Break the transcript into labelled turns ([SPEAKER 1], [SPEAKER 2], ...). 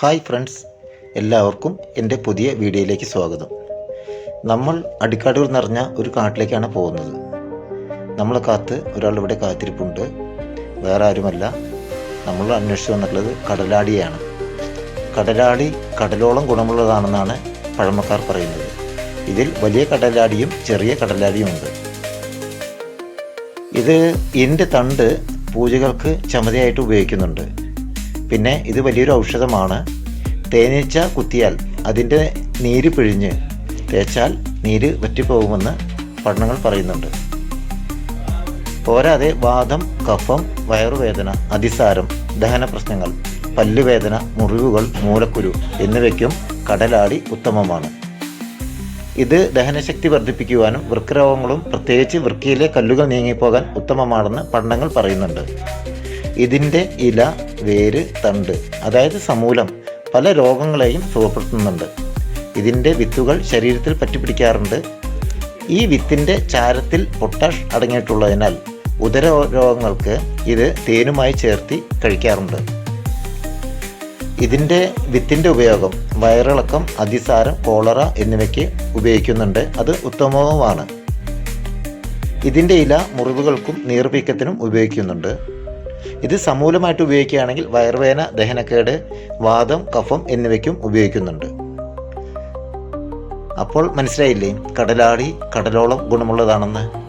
[SPEAKER 1] Hi friends എല്ലാവർക്കും എന്റെ പുതിയ വീഡിയോയിലേക്ക് സ്വാഗതം. നമ്മൾ അടിക്കാടുകൾ നിറഞ്ഞ ഒരു കാട്ടിലേക്കാണ് പോകുന്നത്. നമ്മളെ കാത്ത് ഒരാൾ ഇവിടെ കാത്തിരിപ്പുണ്ട്. വേറെ ആരുമല്ല. നമ്മൾ അന്വേഷിച്ച് വന്നിട്ടുള്ളത് കടലാടിയാണ്. കടലാടി കടലോളം ഗുണമുള്ളതാണെന്നാണ് പഴമക്കാർ പറയുന്നത്. ഇതിൽ വലിയ കടലാടിയും ചെറിയ കടലാടിയും ഉണ്ട്. ഇത് ഇതിന്റെ തണ്ട് പൂജകൾക്ക് ചമതയായിട്ട് ഉപയോഗിക്കുന്നുണ്ട്. പിന്നെ ഇത് വലിയൊരു ഔഷധമാണ്. തേനീച്ച കുത്തിയാൽ അതിന്റെ നീര് പിഴിഞ്ഞ് തേച്ചാൽ നീര് വറ്റിപ്പോകുമെന്ന് പഠനങ്ങൾ പറയുന്നുണ്ട്. പോരാതെ വാദം കഫം വയറുവേദന അതിസാരം ദഹന പ്രശ്നങ്ങൾ പല്ലുവേദന മുറിവുകൾ മൂലക്കുരു എന്നിവയ്ക്കും കടലാടി ഉത്തമമാണ്. ഇത് ദഹനശക്തി വർദ്ധിപ്പിക്കുവാനും വൃക്കരോഗങ്ങളും പ്രത്യേകിച്ച് വൃക്കയിലെ കല്ലുകൾ നീങ്ങിപ്പോകാൻ ഉത്തമമാണെന്ന് പഠനങ്ങൾ പറയുന്നുണ്ട്. ഇതിന്റെ ഇല വേര് തണ്ട് അതായത് സമൂലം പല രോഗങ്ങളെയും സുഖപ്പെടുത്തുന്നുണ്ട്. ഇതിന്റെ വിത്തുകൾ ശരീരത്തിൽ പറ്റിപ്പിടിക്കാറുണ്ട്. ഈ വിത്തിന്റെ ചാരത്തിൽ പൊട്ടാഷ് അടങ്ങിയിട്ടുള്ളതിനാൽ ഉദര രോഗങ്ങൾക്ക് ഇത് തേനുമായി ചേർത്തി കഴിക്കാറുണ്ട്. ഇതിന്റെ വിത്തിന്റെ ഉപയോഗം വയറിളക്കം അതിസാരം കോളറ എന്നിവയ്ക്ക് ഉപയോഗിക്കുന്നുണ്ട്. അത് ഉത്തമവുമാണ്. ഇതിന്റെ ഇല മുറിവുകൾക്കും നീർവീക്കത്തിനും ഉപയോഗിക്കുന്നുണ്ട്. ഇത് സമൂലമായിട്ട് ഉപയോഗിക്കുകയാണെങ്കിൽ വയർവേന ദഹനക്കേട് വാദം കഫം എന്നിവയ്ക്കും ഉപയോഗിക്കുന്നുണ്ട്. അപ്പോൾ മനസ്സിലായില്ലേ? കടലാടി കടലോളം ഗുണമുള്ളതാണെന്ന്.